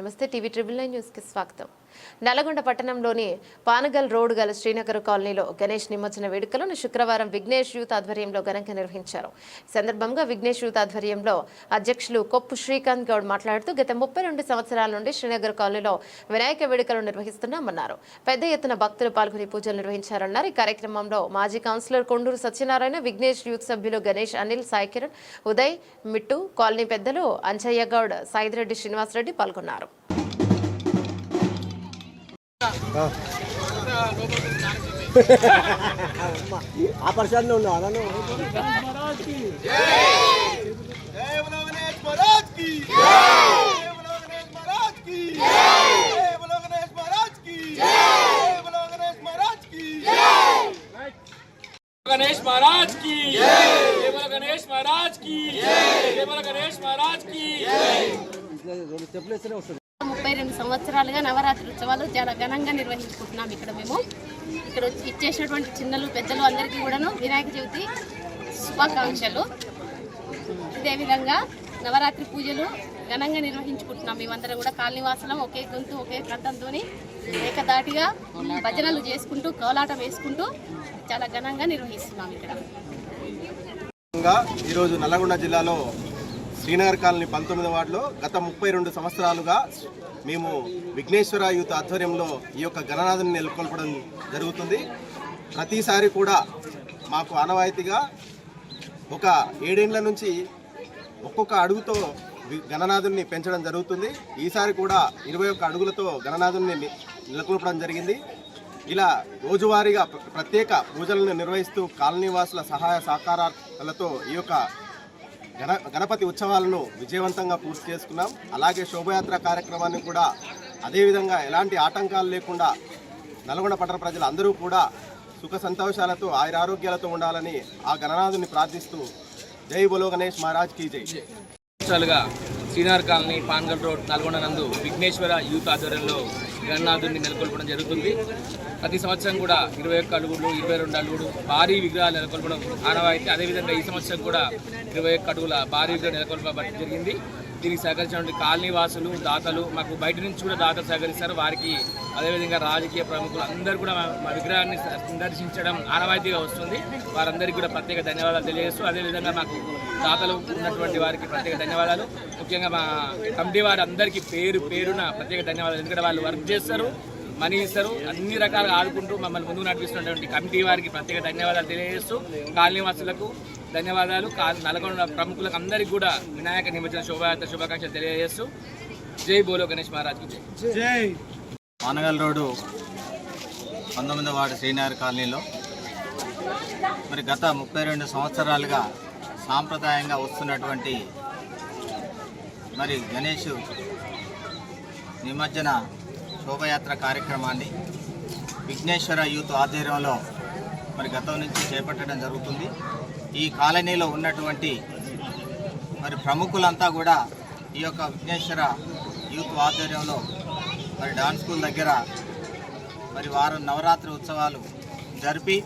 నమస్తే TV triple nine న్యూస్కి స్వాగతం. నల్గొండ పట్టణంలోని పానగల్ రోడ్ గల శ్రీనగర్ కాలనీలో గణేష్ నిమజ్జన వేడుకలను శుక్రవారం విఘ్నేష్ యూత్ ఆధ్వర్యంలో ఘనంగా నిర్వహించారు. ఈ సందర్భంగా విఘ్నేష్ యూత్ ఆధ్వర్యంలో అధ్యక్షులు కొప్పు శ్రీకాంత్ గౌడ్ మాట్లాడుతూ గత ముప్పై రెండు సంవత్సరాల నుండి శ్రీనగర్ కాలనీలో వినాయక వేడుకలు నిర్వహిస్తున్నామన్నారు. పెద్ద ఎత్తున భక్తులు పాల్గొని పూజలు నిర్వహించారన్నారు. ఈ కార్యక్రమంలో మాజీ కౌన్సిలర్ కొండూరు సత్యనారాయణ విఘ్నేష్ యూత్ సభ్యులు గణేష్ అనిల్ సాయి కిరణ్ ఉదయ్ మిట్టు కాలనీ పెద్దలు అంజయ్య గౌడ్ సాయిరెడ్డి శ్రీనివాసరెడ్డి పాల్గొన్నారు. ఆ పరిసరాల్లో ఉన్నావు అదను जय बोलो गणेश महाराज की जय बोलो गणेश महाराज की जय बोलो गणेश महाराज की ముప్పై రెండు సంవత్సరాలుగా నవరాత్రి ఉత్సవాలు చాలా ఘనంగా నిర్వహించుకుంటున్నాం ఇక్కడ మేము. ఇక్కడ వచ్చి ఇచ్చేసినటువంటి చిన్నలు పెద్దలు అందరికీ కూడాను వినాయక చవితి శుభాకాంక్షలు. ఇదేవిధంగా నవరాత్రి పూజలు ఘనంగా నిర్వహించుకుంటున్నాం మేమందరం కూడా. కాలనీవాసులం ఒకే గొంతు ఒకే కంఠంతో ఏకదాటిగా భజనలు చేసుకుంటూ కోలాటం వేసుకుంటూ చాలా ఘనంగా నిర్వహిస్తున్నాం ఇక్కడ. ఈరోజు నల్లగొండ జిల్లాలో శ్రీనగర్ కాలనీ పంతొమ్మిది వార్డులో గత ముప్పై రెండు సంవత్సరాలుగా మేము విఘ్నేశ్వర యూత్ ఆధ్వర్యంలో ఈ యొక్క గణనాథుని నెలకొల్పడం జరుగుతుంది. ప్రతిసారి కూడా మాకు ఆనవాయితీగా ఒక ఏడేండ్ల నుంచి ఒక్కొక్క అడుగుతో గణనాథుని పెంచడం జరుగుతుంది. ఈసారి కూడా ఇరవై ఒక్క అడుగులతో గణనాథుని నెలకొల్పడం జరిగింది. ఇలా రోజువారీగా ప్ర- ప్రత్యేక పూజలను నిర్వహిస్తూ కాలనీవాసుల సహాయ సహకారాలతో ఈ యొక్క గణ గణపతి ఉత్సవాలను విజయవంతంగా పూర్తి చేసుకున్నాం. అలాగే శోభయాత్ర కార్యక్రమాన్ని కూడా అదేవిధంగా ఎలాంటి ఆటంకాలు లేకుండా నల్గొండ పట్టణ ప్రజలు అందరూ కూడా సుఖ సంతోషాలతో ఆయురారోగ్యాలతో ఉండాలని ఆ గణనాథుని ప్రార్థిస్తూ జై బోలో గణేష్ మహారాజ్ కీ జై. శ్రీనార్ కాలనీ పాన్గల్ రోడ్ నల్గొండ నందు విఘ్నేశ్వర యూత్ ఆధ్వర్యంలో గణనాథుడిని నెలకొల్పడం జరుగుతుంది. ప్రతి సంవత్సరం కూడా ఇరవై ఒక్క అడుగులు ఇరవై రెండు అడుగులు భారీ విగ్రహాలు నెలకొల్పడం ఆనవాయితీ. అదేవిధంగా ఈ సంవత్సరం కూడా ఇరవై ఒక్క అడుగుల భారీ విగ్రహం నెలకొల్పబడి జరిగింది. దీనికి సహకరించినటువంటి కాలనీ వాసులు దాతలు మాకు బయట నుంచి కూడా దాతలు సహకరిస్తారు. వారికి అదేవిధంగా రాజకీయ ప్రముఖులు అందరూ కూడా మా- విగ్రహాన్ని సందర్శించడం ఆనవాయితీగా వస్తుంది. వారందరికీ కూడా ప్రత్యేక ధన్యవాదాలు తెలియజేస్తూ అదేవిధంగా మాకు దాతలు ఉన్నటువంటి వారికి ప్రత్యేక ధన్యవాదాలు. ముఖ్యంగా మా కమిటీ వారి అందరికీ పేరు పేరున ప్రత్యేక ధన్యవాదాలు. ఎందుకంటే వాళ్ళు వర్క్ చేస్తారు మనీ ఇస్తారు అన్ని రకాలుగా ఆడుకుంటూ మమ్మల్ని ముందుకు నడిపిస్తున్నటువంటి కమిటీ వారికి ప్రత్యేక ధన్యవాదాలు తెలియజేస్తూ కాలనీవాసులకు ధన్యవాదాలు. కా- నల్గొండ ప్రముఖులకు అందరికీ కూడా వినాయక నిమజ్జన శోభాయాత్ర శుభాకాంక్షలు తెలియజేస్తూ జై బోలో గణేష్ మహారాజ్కి జై. పానగల్ రోడ్డు పంతొమ్మిదవ వార్డు శ్రీనగర్ కాలనీలో మరి గత ముప్పై రెండు సంవత్సరాలుగా సాంప్రదాయంగా వస్తున్నటువంటి మరి గణేష్ నిమజ్జన శోభయాత్ర కార్యక్రమాన్ని విఘ్నేశ్వర యూత్ ఆధ్వర్యంలో మరి గతం నుంచి చేపట్టడం జరుగుతుంది. ఈ కాలనీలో ఉన్నటువంటి మరి ప్రముఖులంతా కూడా ఈ యొక్క విఘ్నేశ్వర యూత్ ఆధ్వర్యంలో మరి డాన్స్ స్కూల్ దగ్గర మరి వారం నవరాత్రి ఉత్సవాలు జరిపి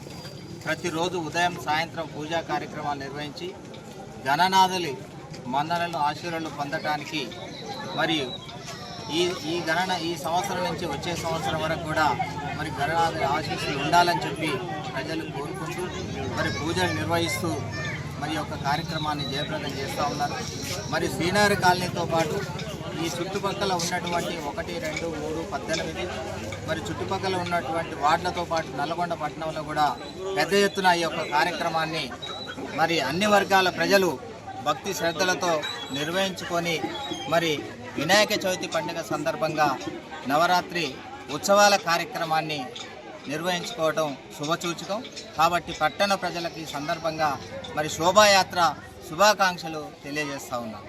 ప్రతిరోజు ఉదయం సాయంత్రం పూజా కార్యక్రమాలు నిర్వహించి గణనాథులి మందనలు ఆశీర్వాదాలు పొందటానికి మరియు ఈ ఈ గణన ఈ సంవత్సరం నుంచి వచ్చే సంవత్సరం వరకు కూడా మరి గణనాథులి ఆశీస్సులు ఉండాలని చెప్పి ప్రజలు కోరుకుంటూ మరి పూజలు నిర్వహిస్తూ మరి యొక్క కార్యక్రమాన్ని జయప్రదం చేస్తూ ఉన్నారు. మరి శ్రీనగర్ కాలనీతో పాటు ఈ చుట్టుపక్కల ఉన్నటువంటి ఒకటి రెండు మూడు పద్దెనిమిది మరి చుట్టుపక్కల ఉన్నటువంటి వార్డులతో పాటు నల్గొండ పట్టణంలో కూడా పెద్ద ఎత్తున ఈ యొక్క కార్యక్రమాన్ని మరి అన్ని వర్గాల ప్రజలు భక్తి శ్రద్ధలతో నిర్వహించుకొని మరి వినాయక చవితి పండుగ సందర్భంగా నవరాత్రి ఉత్సవాల కార్యక్రమాన్ని నిర్వహించుకోవటం శుభసూచకం. కాబట్టి పట్టణ ప్రజలకు ఈ సందర్భంగా మరి శోభాయాత్ర శుభాకాంక్షలు తెలియజేస్తా ఉన్నాం.